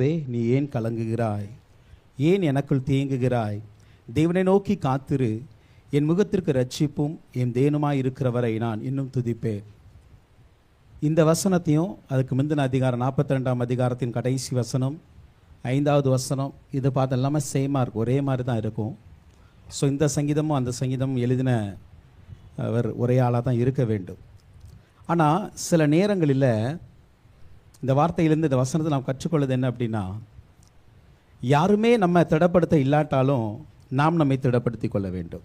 வே நீ ஏன் கலங்குகிறாய்? ஏன் எனக்குள் தேங்குகிறாய்? தேவனை நோக்கி காத்திரு. என் முகத்திற்கு ரட்சிப்பும் என் தேனுமாய் இருக்கிறவரை நான் இன்னும் துதிப்பேன். இந்த வசனத்தையும் அதுக்கு முந்தின அதிகாரம் நாற்பத்தி ரெண்டாம் அதிகாரத்தின் கடைசி வசனம் ஐந்தாவது வசனம் இது பார்த்து எல்லாமே சேமாக இருக்கும் ஒரே மாதிரி தான் இருக்கும். ஸோ இந்த சங்கீதமும் அந்த சங்கீதமும் எழுதின அவர் ஒரே ஆளாக தான் இருக்க வேண்டும். ஆனால் சில நேரங்களில் இந்த வார்த்தையிலேருந்து இந்த வசனத்தை நாம் கற்றுக்கொள்வது என்ன அப்படின்னா யாருமே நம்ம திடப்படுத்த இல்லாட்டாலும் நாம் நம்மை திடப்படுத்தி கொள்ள வேண்டும்.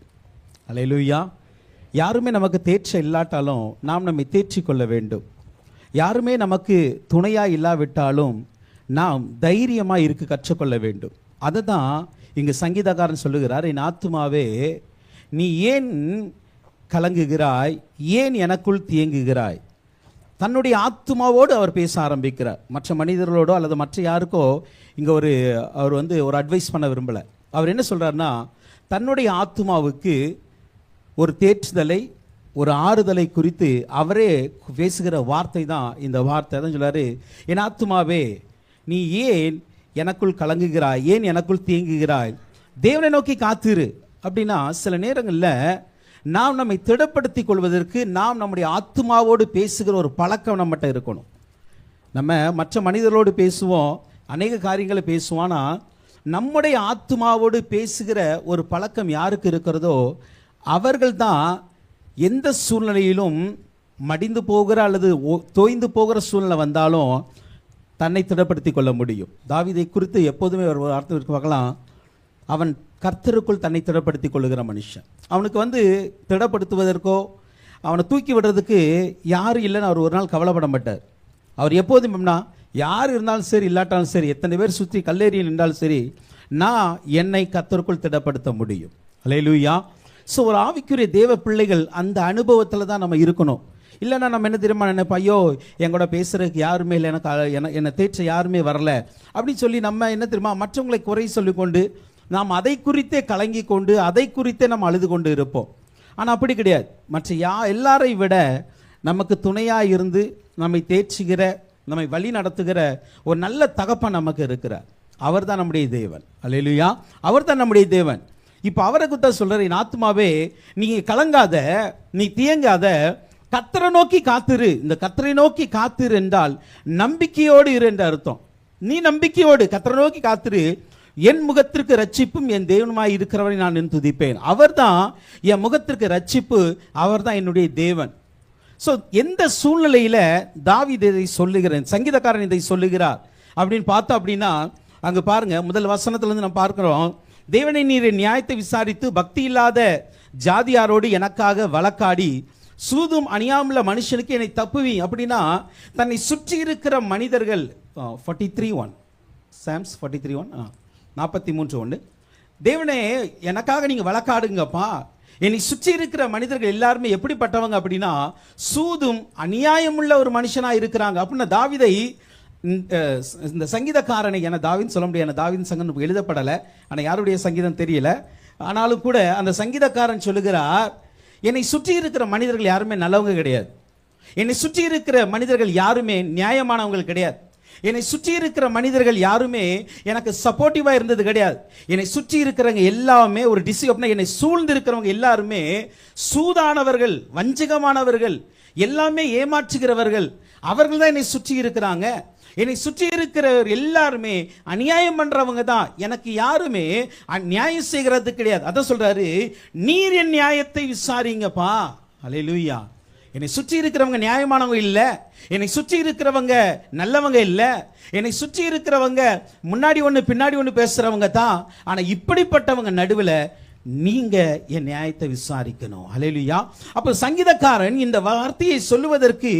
அல்லேலூயா யாருமே நமக்கு தேர்ச்சி இல்லாட்டாலும் நாம் நம்மை தேர்ச்சி கொள்ள வேண்டும். யாருமே நமக்கு துணையாக இல்லாவிட்டாலும் நாம் தைரியமாக இருக்க கற்றுக்கொள்ள வேண்டும். அதை தான் இங்கு சங்கீதக்காரன் சொல்லுகிறார் என் ஆத்துமாவே நீ ஏன் கலங்குகிறாய்? ஏன் எனக்குள் தியங்குகிறாய் தன்னுடைய ஆத்மாவோடு அவர் பேச ஆரம்பிக்கிறார். மற்ற மனிதர்களோடோ அல்லது மற்ற யாருக்கோ இங்கே ஒரு அவர் வந்து ஒரு அட்வைஸ் பண்ண விரும்பலை. அவர் என்ன சொல்கிறாருன்னா தன்னுடைய ஆத்மாவுக்கு ஒரு தேற்றுதலை ஒரு ஆறுதலை குறித்து அவரே பேசுகிற வார்த்தை தான் இந்த வார்த்தை. தான் சொல்கிறாரு என் ஆத்மாவே நீ ஏன் எனக்குள் கலங்குகிறாய்? ஏன் எனக்குள் தேங்குகிறாய்? தேவனை நோக்கி காத்திரு. அப்படின்னா சில நேரங்களில் நாம் நம்மை திடப்படுத்திக் கொள்வதற்கு நாம் நம்முடைய ஆத்மாவோடு பேசுகிற ஒரு பழக்கம் நம்மகிட்ட இருக்கணும். நம்ம மற்ற மனிதர்களோடு பேசுவோம் அநேக காரியங்களை பேசுவானா நம்முடைய ஆத்மாவோடு பேசுகிற ஒரு பழக்கம் யாருக்கு இருக்கிறதோ அவர்கள் தான் எந்த சூழ்நிலையிலும் மடிந்து போகிற அல்லது ஓ- தோய்ந்து போகிற சூழ்நிலை வந்தாலும் தன்னை திடப்படுத்திக் கொள்ள முடியும். தாவிதை குறித்து எப்போதுமே ஒரு அர்த்தம் இருக்கு பார்க்கலாம். அவன் கர்த்தருக்குள் தன்னை திடப்படுத்தி கொள்ளுகிற மனுஷன். அவனுக்கு வந்து திடப்படுத்துவதற்கோ அவனை தூக்கி விடுறதுக்கு யாரும் இல்லைன்னு அவர் ஒரு நாள் கவலைப்பட மாட்டார். அவர் எப்போதும் யார் இருந்தாலும் சரி இல்லாட்டாலும் சரி எத்தனை பேர் சுற்றி கல்லேறியில் நின்றாலும் சரி நான் என்னை கத்தருக்குள் திடப்படுத்த முடியும். அல்லேலூயா ஸோ ஒரு ஆவிக்குரிய தேவ பிள்ளைகள் அந்த அனுபவத்தில் தான் நம்ம இருக்கணும். இல்லைன்னா நம்ம என்ன தெரியுமா நினைப்போம் ஐயோ எங்கூட பேசுகிறதுக்கு யாருமே இல்லை எனக்கு என்னை தேற்ற யாருமே வரல. அப்படின்னு சொல்லி நம்ம என்ன தெரியுமா மற்றவங்களை குறை சொல்லிக்கொண்டு நாம் அதை குறித்தே கலங்கி கொண்டு அதை குறித்தே நம்ம அழுது கொண்டு இருப்போம். ஆனால் அப்படி கிடையாது. மற்ற யா எல்லாரை விட நமக்கு துணையாக இருந்து நம்மை தேற்றுகிற நம்மை வழி நடத்துகிற ஒரு நல்ல தகப்பன் நமக்கு இருக்கிறார். அவர் தான் நம்முடைய தேவன். அலையிலுயா அவர் தான் நம்முடைய தேவன். இப்போ அவரை குத்த சொல்கிற என் ஆத்மாவே நீ கலங்காத நீ தியங்காத கத்தரை நோக்கி காத்திரு. இந்த கத்தரை நோக்கி காத்திரு என்றால் நம்பிக்கையோடு இரு என்று அர்த்தம். நீ நம்பிக்கையோடு கத்தரை நோக்கி காத்திரு என் முகத்திற்கு ரட்சிப்பும் என் தேவனுமாய் இருக்கிறவரை நான் நின்று துதிப்பேன். அவர்தான் என் முகத்திற்கு ரட்சிப்பு அவர்தான் என்னுடைய தேவன். ஸோ எந்த சூழ்நிலையில் தாவித இதை சொல்லுகிறேன் சங்கீதக்காரன் இதை சொல்லுகிறார் அப்படின்னு பார்த்தோம் அப்படின்னா அங்கே பாருங்க முதல் வசனத்துலேருந்து நம்ம பார்க்குறோம். தேவனை நீரை என் நியாயத்தை விசாரித்து பக்தி இல்லாத ஜாதியாரோடு எனக்காக வழக்காடி சூதும் அணியாமல மனுஷனுக்கு என்னை தப்புவி அப்படின்னா தன்னை சுற்றி இருக்கிற மனிதர்கள் forty three one Sam's forty three one நாற்பத்தி மூன்று ஒன்று தேவனே எனக்காக நீங்கள் வழக்காடுங்கப்பா. என்னை சுற்றி இருக்கிற மனிதர்கள் எல்லாருமே எப்படிப்பட்டவங்க அப்படின்னா சூதும் அநியாயமுள்ள ஒரு மனுஷனாக இருக்கிறாங்க. அப்படின்னா தாவிதை இந்த சங்கீதக்காரனை என தாவின் சொல்ல முடியாது. தாவின் சங்கம் எழுதப்படலை. ஆனால் யாருடைய சங்கீதம் தெரியல. ஆனாலும் கூட அந்த சங்கீதக்காரன் சொல்லுகிறார் என்னை சுற்றி இருக்கிற மனிதர்கள் யாருமே நல்லவங்க கிடையாது. என்னை சுற்றி இருக்கிற மனிதர்கள் யாருமே நியாயமானவங்கள் கிடையாது. என்னை சுற்றி இருக்கிற மனிதர்கள் யாருமே எனக்கு சப்போர்ட்டிவாக இருந்தது கிடையாது. என்னை சுற்றி இருக்கிறவங்க எல்லாமே ஒரு டிசி அப்படின்னா என்னை சூழ்ந்து இருக்கிறவங்க எல்லாருமே சூதானவர்கள் வஞ்சகமானவர்கள் எல்லாமே ஏமாற்றுகிறவர்கள். அவர்கள் தான் என்னை சுற்றி இருக்கிறாங்க. என்னை சுற்றி இருக்கிறவர் எல்லாருமே அநியாயம் பண்ணுறவங்க தான். எனக்கு யாருமே அ- நியாயம் செய்கிறது கிடையாது. அதான் சொல்கிறாரு நீர் என் நியாயத்தை விசாரிங்கப்பா. அல்லேலூயா என்னை சுற்றி இருக்கிறவங்க நியாயமானவங்க இல்லை. என்னை சுற்றி இருக்கிறவங்க நல்லவங்க இல்லை. என்னை சுற்றி இருக்கிறவங்க முன்னாடி ஒன்று பின்னாடி ஒன்று பேசுகிறவங்க தான். ஆனால் இப்படிப்பட்டவங்க நடுவில் நீங்கள் என் நியாயத்தை விசாரிக்கணும். ஹalleluya. அப்போ சங்கீதக்காரன் இந்த வார்த்தையை சொல்லுவதற்கு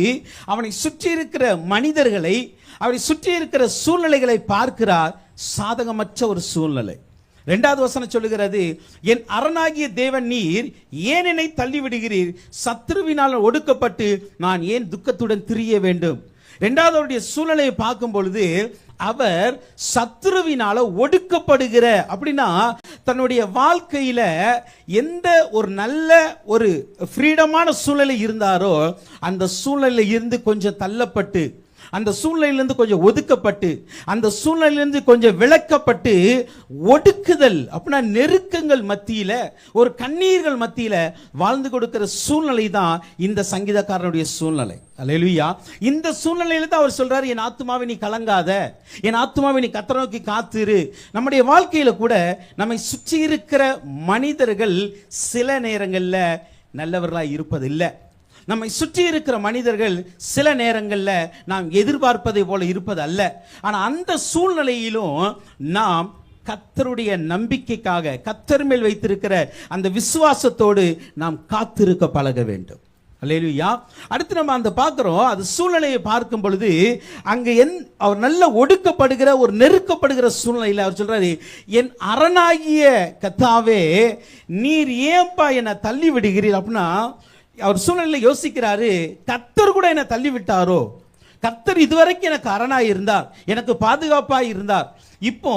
அவனை சுற்றி இருக்கிற மனிதர்களை அவனை சுற்றி இருக்கிற சூழ்நிலைகளை பார்க்கிறார் சாதகமற்ற ஒரு சூழ்நிலை. ரெண்டாவது வசனம் சொல்லுகிறது என் அரணாகிய தேவன் நீர் ஏன் என்னை தள்ளி விடுகிறீர் சத்ருவினால் ஒடுக்கப்பட்டு நான் ஏன் துக்கத்துடன் திரிய வேண்டும்? இரண்டாவது அவருடைய சூழ்நிலையை பார்க்கும் பொழுது அவர் சத்ருவினால ஒடுக்கப்படுகிற அப்படின்னா தன்னுடைய வாழ்க்கையில எந்த ஒரு நல்ல ஒரு ஃப்ரீடமான சூழ்நிலை இருந்தாரோ அந்த சூழ்நிலையில இருந்து கொஞ்சம் தள்ளப்பட்டு அந்த சூழ்நிலையிலிருந்து கொஞ்சம் ஒதுக்கப்பட்டு அந்த சூழ்நிலையிலிருந்து கொஞ்சம் விளக்கப்பட்டு ஒடுக்குதல் அப்படின்னா நெருக்கங்கள் மத்தியில் ஒரு கண்ணீர்கள் மத்தியில் வாழ்ந்து கொடுக்கிற சூழ்நிலை தான் இந்த சங்கீதக்காரனுடைய சூழ்நிலை. அலையலுயா இந்த சூழ்நிலையில தான் அவர் சொல்றாரு என் ஆத்மாவை நீ கலங்காத. என் ஆத்மாவை நீ கத்த நோக்கி காத்திரு. நம்முடைய வாழ்க்கையில கூட நம்மை சுற்றி இருக்கிற மனிதர்கள் சில நேரங்களில் நல்லவர்களாக இருப்பதில்லை. நம்மை சுற்றி இருக்கிற மனிதர்கள் சில நேரங்களில் நாம் எதிர்பார்ப்பதை போல இருப்பது அல்ல ஆனால் அந்த சூழ்நிலையிலும் நாம் கத்தருடைய நம்பிக்கைக்காக கத்தர் மேல் வைத்திருக்கிற அந்த விசுவாசத்தோடு நாம் காத்திருக்க பழக வேண்டும். அல்லேலுயா. அடுத்து நம்ம அந்த பார்க்குறோம் அது சூழ்நிலையை பார்க்கும் பொழுது அங்கே என் அவர் நல்ல ஒடுக்கப்படுகிற ஒரு நெருக்கப்படுகிற சூழ்நிலையில் அவர் சொல்கிறாரு என் அரணாகிய கத்தாவே நீர் ஏன்பா என்னை தள்ளி விடுகிறீர் அப்படின்னா அவர் சூழ்நிலையில் யோசிக்கிறாரு கத்தர் கூட என்னை தள்ளி விட்டாரோ கத்தர் இதுவரைக்கும் எனக்கு அரணாக இருந்தார் எனக்கு பாதுகாப்பாக இருந்தார். இப்போ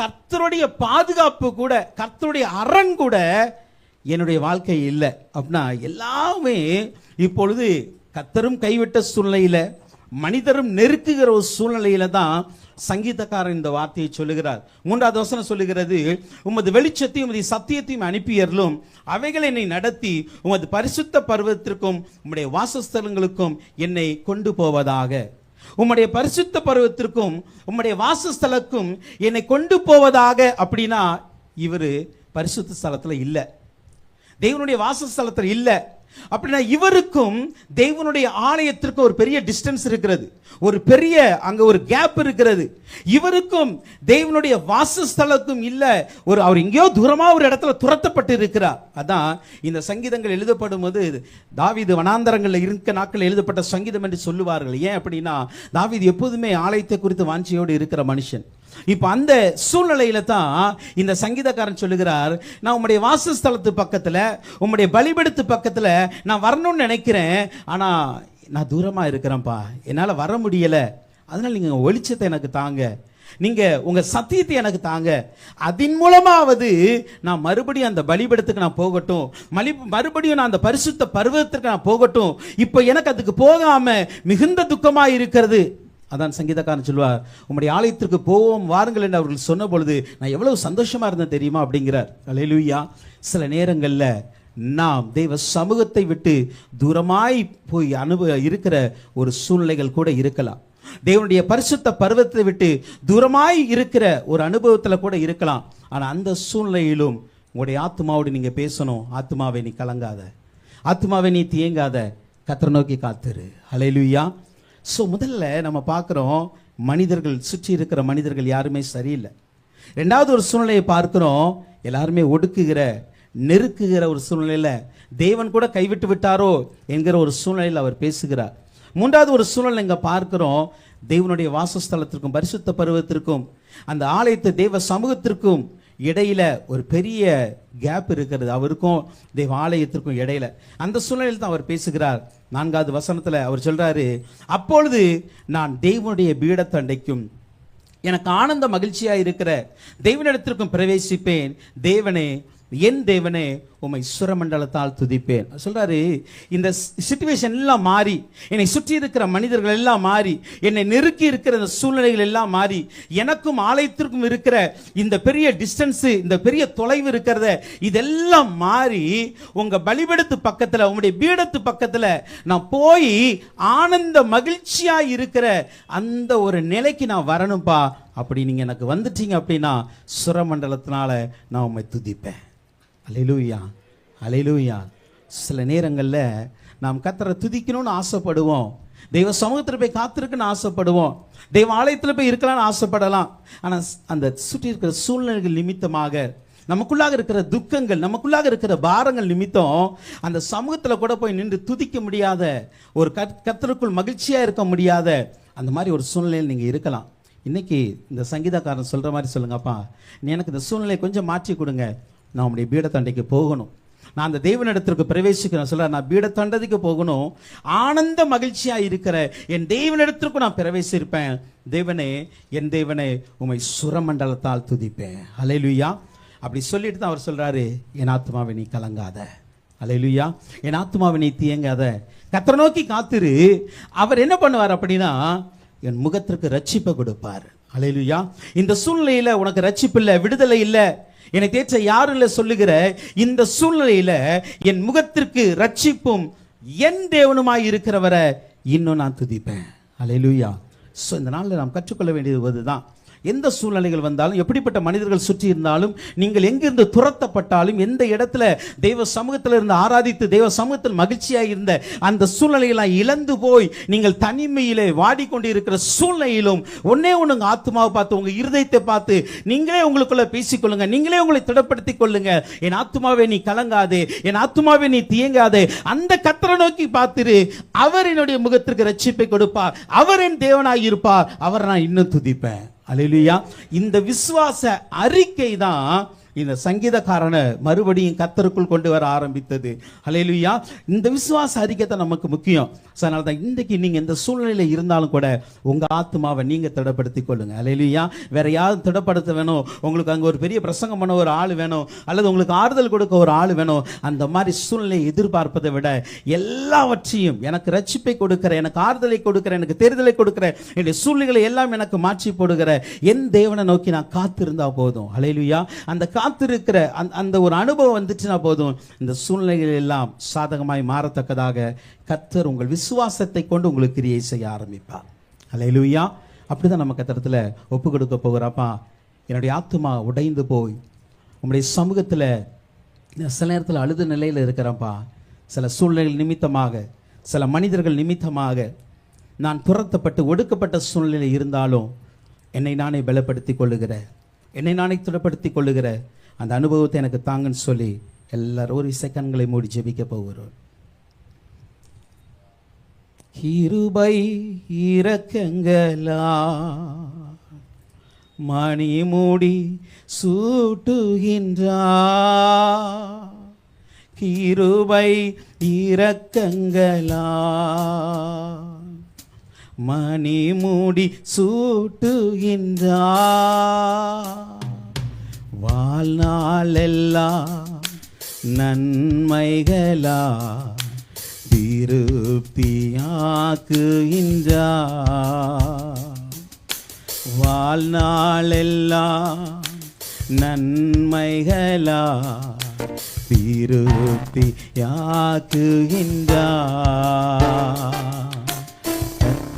கர்த்தருடைய பாதுகாப்பு கூட கர்த்தருடைய அரண் கூட என்னுடைய வாழ்க்கை இல்லை. அப்படின்னா எல்லாமே இப்பொழுது கத்தரும் கைவிட்ட சூழ்நிலையில் மனிதரும் நெருக்குகிற ஒரு சூழ்நிலையில தான் சங்கீதக்காரன் இந்த வார்த்தையை சொல்லுகிறார். மூன்றாவது வசனம் சொல்லுகிறது உமது வெளிச்சத்தையும் உமது சத்தியத்தையும் அனுப்பியர்களும் அவைகளை என்னை நடத்தி உமது பரிசுத்த பருவத்திற்கும் உம்முடைய வாசஸ்தலங்களுக்கும் என்னை கொண்டு போவதாக உம்முடைய பரிசுத்த பருவத்திற்கும் உம்முடைய வாசஸ்தலக்கும் என்னை கொண்டு போவதாக அப்படின்னா இவர் பரிசுத்த ஸ்தலத்தில் இல்லை. தேவனுடைய வாசஸ்தலத்தில் இல்லை. அப்படின்னா இவருக்கும் தெய்வனுடைய ஆலயத்திற்கும் ஒரு பெரிய டிஸ்டன்ஸ் இருக்கிறது. ஒரு பெரிய அங்க ஒரு கேப் இருக்கிறது. இவருக்கும் தெய்வனுடைய வாசஸ்தலத்தும் இல்ல. ஒரு அவர் எங்கேயோ தூரமா ஒரு இடத்துல துரத்தப்பட்டு இருக்கிறார். அதான் இந்த சங்கீதங்கள் எழுதப்படும் போது தாவீது வனாந்தரங்களில் இருக்க நாட்கள் எழுதப்பட்ட சங்கீதம் என்று சொல்லுவார்கள். ஏன் அப்படின்னா தாவிது எப்போதுமே ஆலயத்தை குறித்து வாஞ்சியோடு இருக்கிற மனுஷன். இப்போ அந்த சூழ்நிலையில தான் இந்த சங்கீதக்காரன் சொல்லுகிறார் நான் உம்முடைய வாசஸ்தலத்து பக்கத்தில் உம்முடைய பலிபடுத்து பக்கத்தில் நான் வரணும்னு நினைக்கிறேன். ஆனால் நான் தூரமாக இருக்கிறேன்ப்பா. என்னால் வர முடியல. அதனால் நீங்கள் ஒளிச்சத்தை எனக்கு தாங்க. நீங்கள் உங்கள் சத்தியத்தை எனக்கு தாங்க. அதன் மூலமாவது நான் மறுபடியும் அந்த பலிபடத்துக்கு நான் போகட்டும். மலி மறுபடியும் நான் அந்த பரிசுத்த பருவத்திற்கு நான் போகட்டும். இப்போ எனக்கு அதுக்கு போகாமல் மிகுந்த துக்கமாக இருக்கிறது. அதான் சங்கீதக்காரன் சொல்வார் உம்முடைய ஆலயத்திற்கு போவோம் வாருங்கள் என்று அவர்கள் சொன்ன பொழுது நான் எவ்வளவு சந்தோஷமா இருந்தேன் தெரியுமா? அப்படிங்கிறார். அலையிலுயா சில நேரங்களில் நாம் தெய்வ சமூகத்தை விட்டு தூரமாய் போய் அனுபவ இருக்கிற ஒரு சூழ்நிலைகள் கூட இருக்கலாம். தேவனுடைய பரிசுத்த பருவத்தை விட்டு தூரமாய் இருக்கிற ஒரு அனுபவத்தில் கூட இருக்கலாம். ஆனால் அந்த சூழ்நிலையிலும் உங்களுடைய ஆத்மாவோடு நீங்கள் பேசணும். ஆத்மாவை நீ கலங்காத. ஆத்மாவை நீ தேங்காத. கத்தரை நோக்கி காத்துரு. அலையிலுயா ஸோ முதல்ல நம்ம பார்க்குறோம் மனிதர்கள் சுற்றி இருக்கிற மனிதர்கள் யாருமே சரியில்லை. ரெண்டாவது ஒரு சூழ்நிலையை பார்க்குறோம் எல்லாருமே ஒடுக்குகிற நெருக்குகிற ஒரு சூழ்நிலையில் தேவன் கூட கைவிட்டு விட்டாரோ என்கிற ஒரு சூழ்நிலையில் அவர் பேசுகிறார். மூன்றாவது ஒரு சூழ்நிலை இங்கே பார்க்குறோம் தேவனுடைய வாசஸ்தலத்திற்கும் பரிசுத்த பருவத்திற்கும் அந்த ஆலயத்தை தேவ சமூகத்திற்கும் இடையில ஒரு பெரிய கேப் இருக்கிறது. அவருக்கும் தேவ ஆலயத்திற்கும் இடையில. அந்த சூழ்நிலையில் தான் அவர் பேசுகிறார். நான்காவது வசனத்தில் அவர் சொல்கிறாரு அப்பொழுது நான் தெய்வனுடைய பீடத்தண்டைக்கும் எனக்கு ஆனந்த மகிழ்ச்சியாக இருக்கிற தெய்வனிடத்திற்கும் பிரவேசிப்பேன். தேவனே என் தேவனே உம்மை சுரமண்டலத்தால் துதிப்பேன். சொல்கிறாரு இந்த சுச்சுவேஷன் எல்லாம் மாறி என்னை சுற்றி இருக்கிற மனிதர்கள் எல்லாம் மாறி என்னை நெருக்கி இருக்கிற இந்த சூழ்நிலைகள் எல்லாம் மாறி எனக்கும் ஆலயத்திற்கும் இருக்கிற இந்த பெரிய டிஸ்டன்ஸு இந்த பெரிய தொலைவு இருக்கிறத இதெல்லாம் மாறி உங்கள் பலிபெடுத்து பக்கத்தில் உங்களுடைய பீடத்து பக்கத்தில் நான் போய் ஆனந்த மகிழ்ச்சியாக இருக்கிற அந்த ஒரு நிலைக்கு நான் வரணும்ப்பா அப்படி நீங்கள் எனக்கு வந்துட்டீங்க அப்படின்னா சுரமண்டலத்தினால நான் உம்மை துதிப்பேன். அலையிலூயா அலையிலூயா சில நேரங்களில் நாம் கத்தரை துதிக்கணும்னு ஆசைப்படுவோம். தெய்வ சமூகத்தில் போய் காத்திருக்குன்னு ஆசைப்படுவோம். தெய்வ ஆலயத்தில் போய் இருக்கலாம்னு ஆசைப்படலாம். ஆனால் அந்த சுற்றி இருக்கிற சூழ்நிலைகள் நிமித்தமாக நமக்குள்ளாக இருக்கிற துக்கங்கள் நமக்குள்ளாக இருக்கிற பாரங்கள் நிமித்தம் அந்த சமூகத்தில் கூட போய் நின்று துதிக்க முடியாத ஒரு கத் கத்தருக்குள் மகிழ்ச்சியாக இருக்க முடியாத அந்த மாதிரி ஒரு சூழ்நிலையில் நீங்கள் இருக்கலாம். இன்னைக்கு இந்த சங்கீதக்காரன் சொல்கிற மாதிரி சொல்லுங்கப்பா. நீ எனக்கு இந்த சூழ்நிலையை கொஞ்சம் மாற்றி கொடுங்க. நான் உடைய பீடத்தண்டைக்கு போகணும். நான் அந்த தேவனிடத்திற்கு பிரவேசிக்கிறேன். சொல்ல நான் பீடத்தண்டதுக்கு போகணும். ஆனந்த மகிழ்ச்சியாக இருக்கிற என் தெய்வனிடத்திற்கும் நான் பிரவேசிருப்பேன் தேவனே என் தேவனே உமை சுரமண்டலத்தால் துதிப்பேன். அலையிலுயா அப்படி சொல்லிட்டு தான் அவர் சொல்கிறாரு என் ஆத்மாவை நீ கலங்காத. அலையிலுயா என் ஆத்மாவை நீ தியங்காத கத்திர நோக்கி காத்துரு. அவர் என்ன பண்ணுவார் அப்படின்னா என் முகத்திற்கு ரட்சிப்பை கொடுப்பார். அலையிலுயா இந்த சூழ்நிலையில் உனக்கு ரட்சிப்பு இல்லை விடுதலை இல்லை. என்னை தேற்ற யாரும் இல்லை சொல்லுகிற இந்த சூழ்நிலையில் என் முகத்திற்கு ரட்சிப்பும் என் தேவனுமாய் இருக்கிறவரை இன்னும் நான் துதிப்பேன். அலையிலுயா ஸோ இந்த நாளில் நாம் கற்றுக்கொள்ள வேண்டியது அதுதான் எந்த சூழ்நிலைகள் வந்தாலும் எப்படிப்பட்ட மனிதர்கள் சுற்றி இருந்தாலும் நீங்கள் எங்கிருந்து துரத்தப்பட்டாலும் எந்த இடத்துல தெய்வ சமூகத்தில் இருந்து ஆராதித்து தெய்வ சமூகத்தில் மகிழ்ச்சியாக இருந்த அந்த சூழ்நிலையெல்லாம் இழந்து போய் நீங்கள் தனிமையிலே வாடிக்கொண்டு இருக்கிற சூழ்நிலையிலும் ஒன்னே ஒன்று உங்க ஆத்மாவை பார்த்து உங்கள் இருதயத்தை பார்த்து நீங்களே உங்களுக்குள்ள பேசிக்கொள்ளுங்க நீங்களே உங்களை திடப்படுத்திக் கொள்ளுங்க. என் ஆத்மாவை நீ கலங்காதே என் ஆத்மாவை நீ தியங்காதே அந்த கத்தரை நோக்கி பார்த்துரு அவர் என்னுடைய முகத்திற்கு ரட்சிப்பை கொடுப்பார் அவர் என் தேவனாய் இருப்பார் அவர் நான் இன்னும் துதிப்பேன். அல்லேலூயா இந்த விசுவாச அறிக்கை தான் இந்த சங்கீதக்காரனை மறுபடியும் கத்தருக்குள் கொண்டு வர ஆரம்பித்தது. அலையிலுயா இந்த விசுவாச அறிக்கை நமக்கு முக்கியம். ஸோ அதனால தான் இன்றைக்கு நீங்கள் இந்த சூழ்நிலையில் இருந்தாலும் கூட உங்கள் ஆத்மாவை நீங்கள் திடப்படுத்திக் கொள்ளுங்க. அலையிலுயா வேற யாரும் திடப்படுத்த வேணும்? உங்களுக்கு அங்கே ஒரு பெரிய பிரசங்கம் பண்ண ஒரு ஆள் வேணும். அல்லது உங்களுக்கு ஆறுதல் கொடுக்க ஒரு ஆள் வேணும். அந்த மாதிரி சூழ்நிலையை எதிர்பார்ப்பதை விட எல்லாவற்றையும் எனக்கு ரட்சிப்பை கொடுக்கிற எனக்கு ஆறுதலை கொடுக்கிற எனக்கு தேர்தலை கொடுக்கிற என்னுடைய சூழ்நிலைகளை எல்லாம் எனக்கு மாற்றி போடுகிற என் தேவனை நோக்கி நான் காத்திருந்தா போதும். அலையிலுயா அந்த காத்திருக்கிற அந்த அந்த ஒரு அனுபவம் வந்துச்சுன்னா போதும். இந்த சூழ்நிலைகள் எல்லாம் சாதகமாய் மாறத்தக்கதாக கத்தர் உங்கள் விசுவாசத்தை கொண்டு உங்களுக்கு கிரியை செய்ய ஆரம்பிப்பார். அலையிலுயா அப்படிதான் நம்ம கத்திரத்தில் ஒப்பு கொடுக்க போகிறாப்பா என்னுடைய ஆத்துமா உடைந்து போய் உங்களுடைய சமூகத்தில் சில நேரத்தில் அழுது நிலையில் இருக்கிறப்பா சில சூழ்நிலைகள் நிமித்தமாக சில மனிதர்கள் நிமித்தமாக நான் துரத்தப்பட்டு ஒடுக்கப்பட்ட சூழ்நிலை இருந்தாலும் என்னை நானே பலப்படுத்தி கொள்ளுகிறேன். என்னை நானே திடப்படுத்திக் கொள்ளுகிற அந்த அனுபவத்தை எனக்கு தாங்கன்னு சொல்லி எல்லாரும் ஒரு செகண்ட்களை மூடி ஜெபிக்க போகிறோம். கிருபை இறக்கங்களா மணி மூடி சூட்டுகின்றா கிருபை இறக்கங்களா மணி மூடி சூட்டுகின்றா வாழ்நாளெல்லாம் நன்மைகளா திருப்தியாக்குகின்றா வாழ்நாளெல்லாம் நன்மைகளா திருப்தியாக்குகின்றா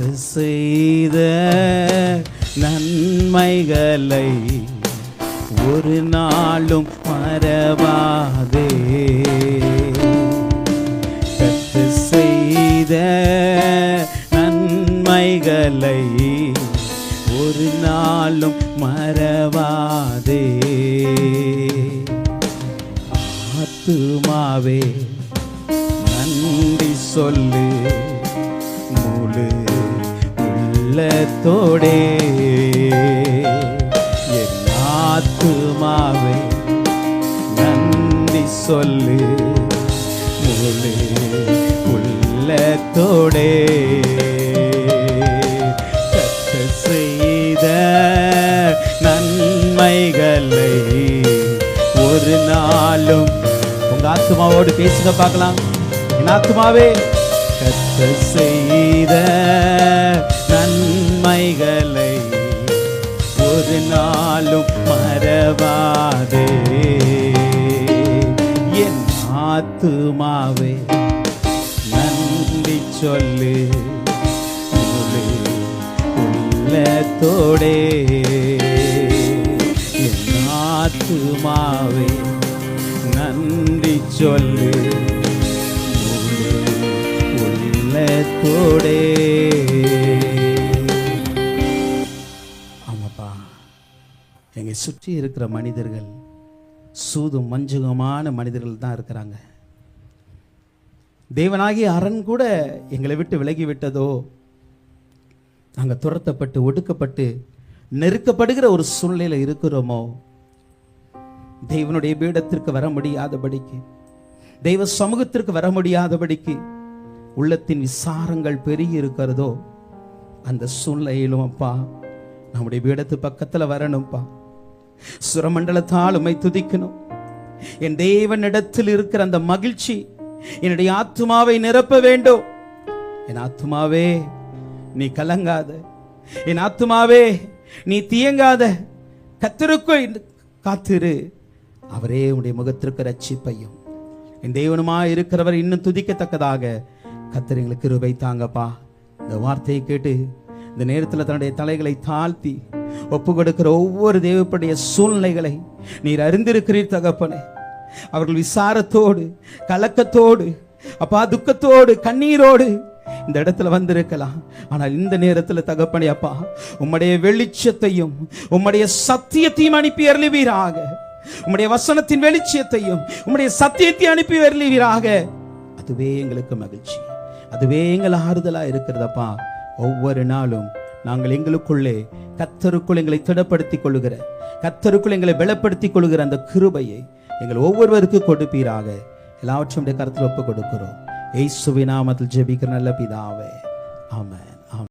கத்து செய்த நன்மைகளை ஒரு நாளும் மறவாதே. கத்து செய்த நன்மைகளை ஒரு நாளும் மறவாதே. ஆத்துமாவே நன்றி சொல்லு. உள்ளத்தோடே. என் ஆத்துமாவே நன்றி சொல்லு. முழு உள்ளத்தோடே. கத்து செய்த நன்மைகளை ஒரு நாளும் உங்க ஆத்மாவோடு பேசுங்க பார்க்கலாம். என் ஆத்மாவே கத்த செய்த ஒரு நாளும் மறவாதே. என் ஆத்துமாவே நன்றி சொல்லு. உள்ளத்தோடே. என் ஆத்துமாவே நன்றி சொல்லு. உள்ளத்தோடே. சுற்றி இருக்கிற மனிதர்கள் சூதும் மஞ்சுகமான மனிதர்கள் தான் இருக்கிறாங்க. தேவனாகிய அரண் கூட எங்களை விட்டு விலகி விட்டதோ நாங்கள் துரத்தப்பட்டு ஒடுக்கப்பட்டு நெருக்கப்படுகிற ஒரு சூழ்நிலையில் இருக்கிறோமோ தெய்வனுடைய பீடத்திற்கு வர முடியாதபடிக்கு தெய்வ சமூகத்திற்கு வர முடியாதபடிக்கு உள்ளத்தின் விசாரங்கள் பெருகி இருக்கிறதோ அந்த சூழ்நிலையிலும் அப்பா நம்முடைய பீடத்து பக்கத்தில் வரணும்ப்பா. சுரமண்டலத்தால் உமை துதிக்கணும். என் தேவனிடத்தில் இருக்கிற அந்த மகிழ்ச்சி என்னுடைய ஆத்மாவை நிரப்ப வேண்டும். என் ஆத்மாவே நீ கலங்காத. என் ஆத்துமாவே நீ தீயங்காத. கத்தருக்குள் காத்திரு. அவரே உடைய முகத்திற்கு ரட்சிப்பையும் என் தெய்வனுமா இருக்கிறவர் இன்னும் துதிக்கத்தக்கதாக கத்தர் எங்களுக்கு கிருபை தாங்கப்பா. இந்த வார்த்தையை கேட்டு இந்த நேரத்தில் தன்னுடைய தலைகளை தாழ்த்தி ஒப்பு கொடுக்கிற ஒவ்வொரு தேவப்படைய சூழ்நிலைகளை நீர் அறிந்திருக்கிறீர் தகப்பனே. அவர்கள் விசாரத்தோடு கலக்கத்தோடு அப்பா துக்கத்தோடு கண்ணீரோடு இந்த இடத்துல வந்திருக்கலாம். ஆனால் இந்த நேரத்தில் தகப்பனே அப்பா உம்முடைய வெளிச்சத்தையும் உம்முடைய சத்தியத்தையும் அனுப்பி அருளுவீராக. உம்முடைய வசனத்தின் வெளிச்சத்தையும் உம்முடைய சத்தியத்தை அனுப்பி அருளுவீராக. அதுவே எங்களுக்கு மகிழ்ச்சி. அதுவே எங்கள் ஆறுதலாக இருக்கிறதப்பா ஒவ்வொரு நாளும் நாங்கள் எங்களுக்குள்ளே கத்தருக்குள் எங்களை திடப்படுத்திக் கொள்ளுகிற கத்தருக்குள் எங்களை பலப்படுத்திக் கொள்ளுகிற அந்த கிருபையை எங்கள் ஒவ்வொருவருக்கு கொடுப்பீராக. எல்லாவற்றும் உடைய கருத்தில் ஒப்பு கொடுக்கிறோம் ஏசுவின் நாமத்தில் ஜெபிக்கிற நல்ல பிதாவே. ஆமாம்